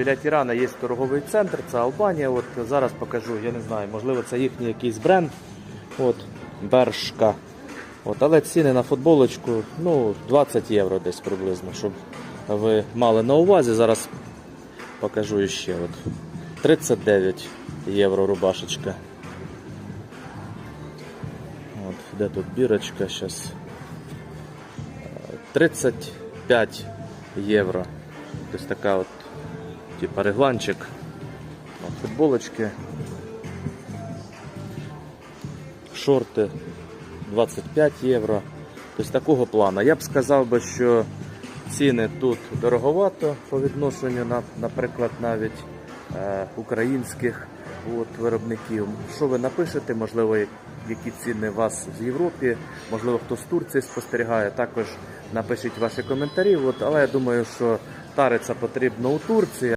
Біля Тірана є торговий центр, це Албанія. От зараз покажу, я не знаю, можливо, це їхній якийсь бренд. От, Бершка. От, але ціни на футболочку ну, 20 євро десь приблизно, щоб ви мали на увазі. Зараз покажу ще. От. 39 євро рубашечка. От, де тут бірочка зараз? 35 євро. Ось така от, типа регланчик. Футболочки. Шорти 25 євро. Тобто такого плану. Я б сказав би, що ціни тут дороговато по відношенню, на, наприклад, навіть е, українських от, виробників. Що ви напишете, можливо, які ціни у вас в Європі, можливо, хто з Турції спостерігає, також напишіть ваші коментарі. От, але я думаю, що тариться потрібно у Турції.